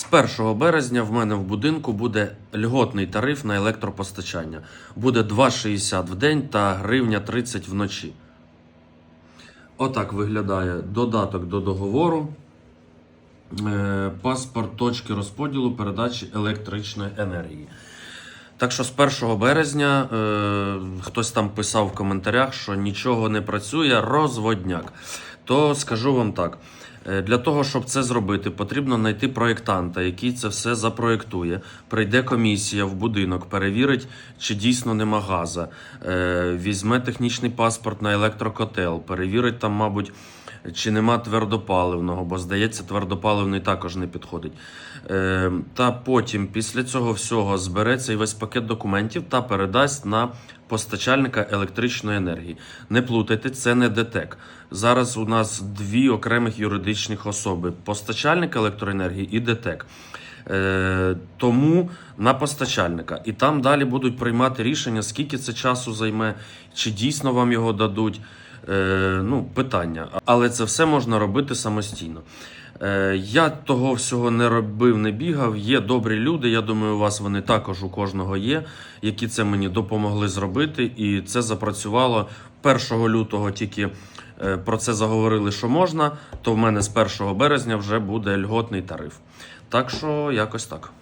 З 1 березня в мене в будинку буде льготний тариф на електропостачання. Буде 2,60 в день та гривня 30 вночі. Отак виглядає додаток до договору. Е, Паспорт точки розподілу передачі електричної енергії. Так що з 1 березня е, хтось там писав в коментарях, що нічого не працює, розводняк. То скажу вам так: для того, щоб це зробити, потрібно знайти проєктанта, який це все запроєктує. Прийде комісія в будинок, перевірить, чи дійсно нема газа. Е, візьме технічний паспорт на електрокотел, перевірить там, мабуть. Чи нема твердопаливного, бо здається, твердопаливний також не підходить. Е, та потім, після цього всього, збере цей весь пакет документів та передасть на постачальника електричної енергії. Не плутайте, це не ДТЕК. Зараз у нас дві окремих юридичних особи: постачальник електроенергії і ДТЕК. Е, тому на постачальника. І там далі будуть приймати рішення, скільки це часу займе, чи дійсно вам його дадуть. Е, ну, питання. Але це все можна робити самостійно. Е, я того всього не робив, не бігав. Є добрі люди. Я думаю, у вас вони також у кожного є, які це мені допомогли зробити. І це запрацювало 1 лютого. Тільки е, про це заговорили, що можна. То в мене з 1 березня вже буде льготний тариф. Так що якось так.